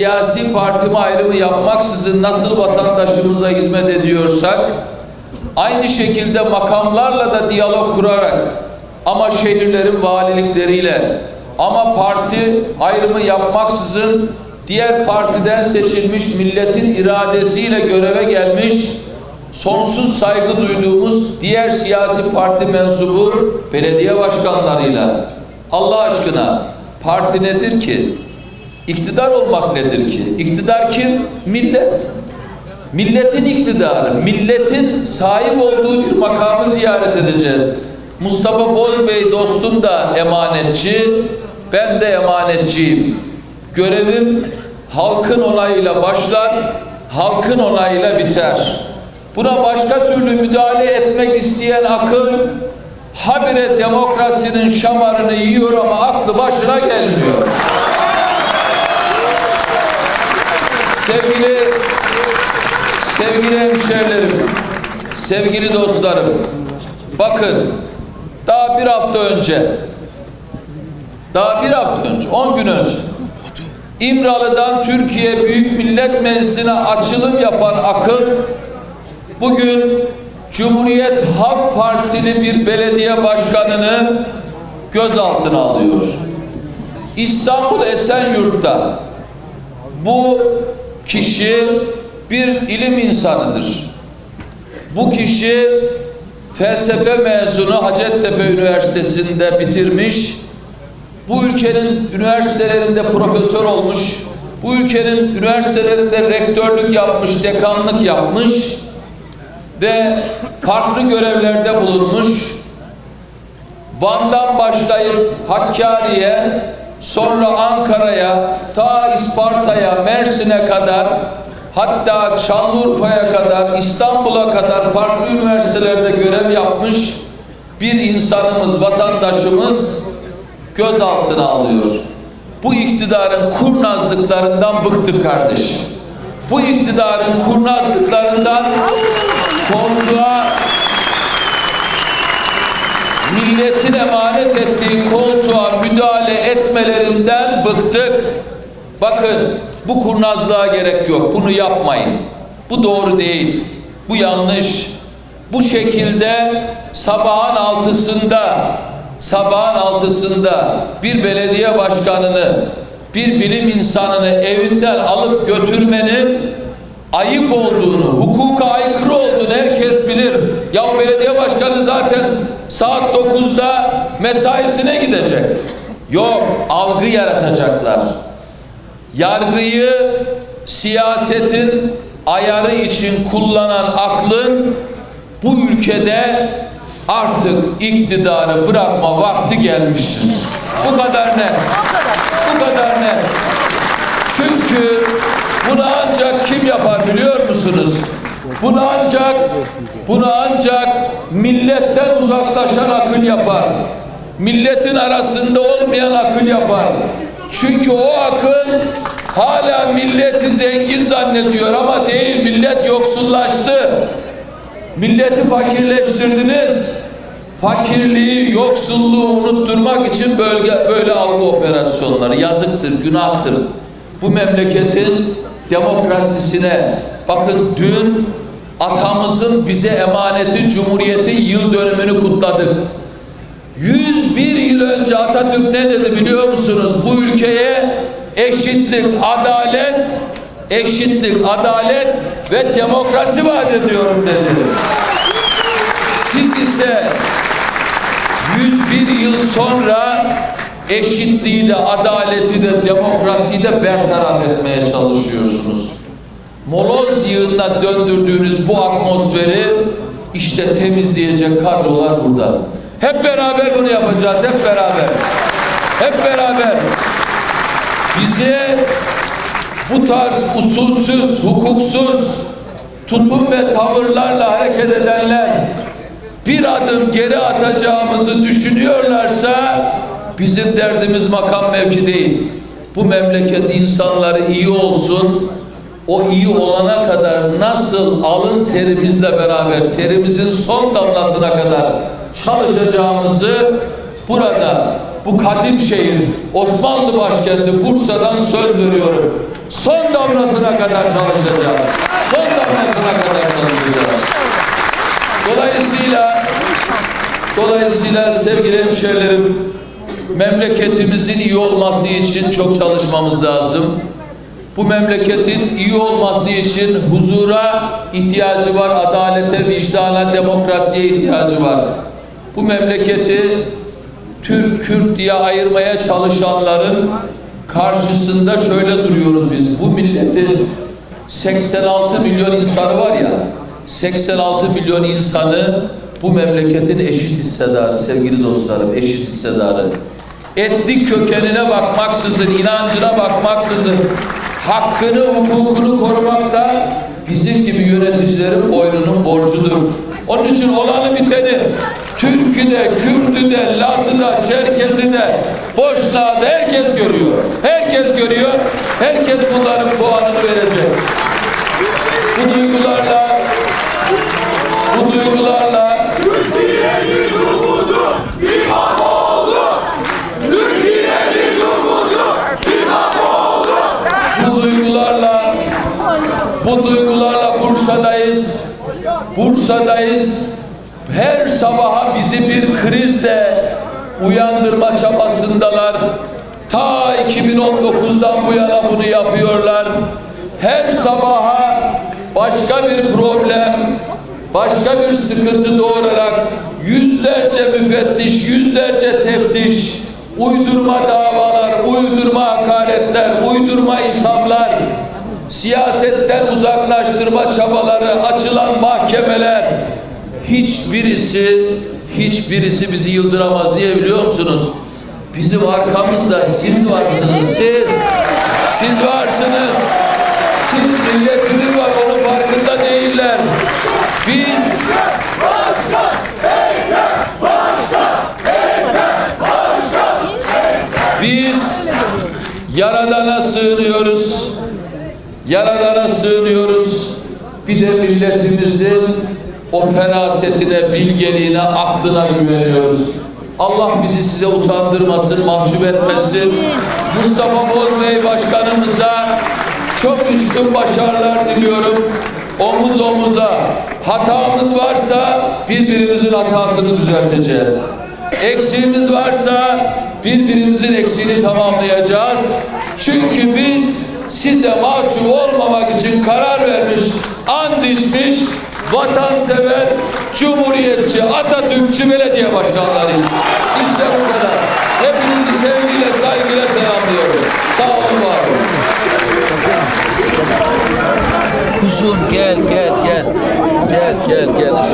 siyasi partimi ayrımı yapmaksızın nasıl vatandaşımıza hizmet ediyorsak aynı şekilde makamlarla da diyalog kurarak ama şehirlerin valilikleriyle ama parti ayrımı yapmaksızın diğer partiden seçilmiş milletin iradesiyle göreve gelmiş sonsuz saygı duyduğumuz diğer siyasi parti mensubu belediye başkanlarıyla Allah aşkına parti nedir ki? İktidar olmak nedir ki? İktidar kim? Millet. Milletin iktidarı, milletin sahip olduğu bir makamı ziyaret edeceğiz. Mustafa Bozbey dostum da emanetçi, ben de emanetçiyim. Görevim halkın onayıyla başlar, halkın onayıyla biter. Buna başka türlü müdahale etmek isteyen akıl habire demokrasinin şamarını yiyor ama aklı başına gelmiyor. Sevgili sevgili hemşehrilerim, sevgili dostlarım, bakın daha bir hafta önce, daha bir hafta önce, on gün önce İmralı'dan Türkiye Büyük Millet Meclisi'ne açılım yapan akıl bugün Cumhuriyet Halk Partili bir belediye başkanını gözaltına alıyor. İstanbul Esenyurt'ta bu kişi bir ilim insanıdır. Bu kişi felsefe mezunu Hacettepe Üniversitesi'nde bitirmiş. Bu ülkenin üniversitelerinde profesör olmuş. Bu ülkenin üniversitelerinde rektörlük yapmış, dekanlık yapmış ve farklı görevlerde bulunmuş. Van'dan başlayıp Hakkari'ye, sonra Ankara'ya, ta İsparta'ya, Mersin'e kadar, hatta Şanlıurfa'ya kadar, İstanbul'a kadar farklı üniversitelerde görev yapmış bir insanımız, vatandaşımız gözaltına alıyor. Bu iktidarın kurnazlıklarından bıktık kardeşim. Bu iktidarın kurnazlıklarından koltuğa milletin emanet ettiği koltuğa müdahale etmelerinden bıktık. Bakın bu kurnazlığa gerek yok. Bunu yapmayın. Bu doğru değil. Bu yanlış. Bu şekilde sabahın altısında sabahın altısında bir belediye başkanını bir bilim insanını evinden alıp götürmenin ayıp olduğunu, hukuka aykırı olduğunu herkes bilir. Ya belediye başkanı zaten saat 9'da mesaisine gidecek. Yok, algı yaratacaklar. Yargıyı siyasetin ayarı için kullanan aklın bu ülkede artık iktidarı bırakma vakti gelmiştir. Bu kadar net. Bu kadar net. Çünkü bunu ancak kim yapar biliyor musunuz? Bunu ancak bunu ancak milletten uzaklaşan akıl yapar. Milletin arasında olmayan akıl yapar. Çünkü o akıl hala milleti zengin zannediyor ama değil millet yoksullaştı. Milleti fakirleştirdiniz. Fakirliği, yoksulluğu unutturmak için bölge, böyle algı operasyonları yazıktır, günahtır. Bu memleketin demokrasisine bakın dün atamızın bize emaneti Cumhuriyet'in yıl dönümünü kutladık. 101 yıl önce Atatürk ne dedi biliyor musunuz? Bu ülkeye eşitlik, adalet, eşitlik, adalet ve demokrasi vaat ediyorum dedi. Siz ise 101 yıl sonra eşitliği de, adaleti de, demokrasiyi de bertaraf etmeye çalışıyorsunuz. Moloz yığınına döndürdüğünüz bu atmosferi işte temizleyecek kadrolar burada. Hep beraber bunu yapacağız, hep beraber. Hep beraber. Bize bu tarz usulsüz, hukuksuz tutum ve tavırlarla hareket edenler bir adım geri atacağımızı düşünüyorlarsa bizim derdimiz makam mevki değil. Bu memleket insanları iyi olsun, o iyi olana kadar nasıl alın terimizle beraber terimizin son damlasına kadar çalışacağımızı burada bu kadim şehir Osmanlı başkenti Bursa'dan söz veriyorum. son damlasına kadar çalışacağız. Son damlasına kadar çalışacağız. Dolayısıyla dolayısıyla sevgili hemşehrilerim memleketimizin iyi olması için çok çalışmamız lazım. Bu memleketin iyi olması için huzura ihtiyacı var, adalete, vicdana, demokrasiye ihtiyacı var. Bu memleketi Türk, Kürt diye ayırmaya çalışanların karşısında şöyle duruyoruz biz. Bu milletin 86 milyon insanı var ya, 86 milyon insanı bu memleketin eşit hissedarı sevgili dostlarım, eşit hissedarı. Etnik kökenine bakmaksızın, inancına bakmaksızın hakkını, hukukunu korumak da bizim gibi yöneticilerin boynunun borcudur. Onun için olanı biteni Türk'ü de, Kürt'ü de, Laz'ı herkes görüyor. Herkes görüyor. Herkes bunların puanını verecek. Bu duygularla bu duygularla bu duygularla bu duygularla Bursa'dayız. Her sabaha bizi bir krizle uyandırma çabasındalar. Ta 2019'dan bu yana bunu yapıyorlar. Her sabaha başka bir problem, başka bir sıkıntı doğurarak yüzlerce müfettiş, yüzlerce teftiş, uydurma davalar, uydurma hakaretler, uydurma ithamlar, siyasetten uzaklaştırma çabaları, açılan mahkemeler hiçbirisi hiçbirisi bizi yıldıramaz diye biliyor musunuz? Bizim arkamızda siz varsınız, siz. Siz varsınız. Siz milletimiz var, onun farkında değiller. Biz Biz Yaradan'a sığınıyoruz. Yaradan'a sığınıyoruz. Bir de milletimizin o ferasetine, bilgeliğine, aklına güveniyoruz. Allah bizi size utandırmasın, mahcup etmesin. Mustafa Bozbey Başkanımıza çok üstün başarılar diliyorum. Omuz omuza hatamız varsa birbirimizin hatasını düzelteceğiz. Eksiğimiz varsa birbirimizin eksiğini tamamlayacağız. Çünkü biz size mahcup olmamak için karar vermiş, and içmiş, vatansever, cumhuriyetçi, Atatürkçü belediye başkanlarıyız. İşte bu kadar. Hepinizi sevgiyle, saygıyla selamlıyorum. Sağ olun, var. Kuzum gel, gel, gel. Gel, gel, gel.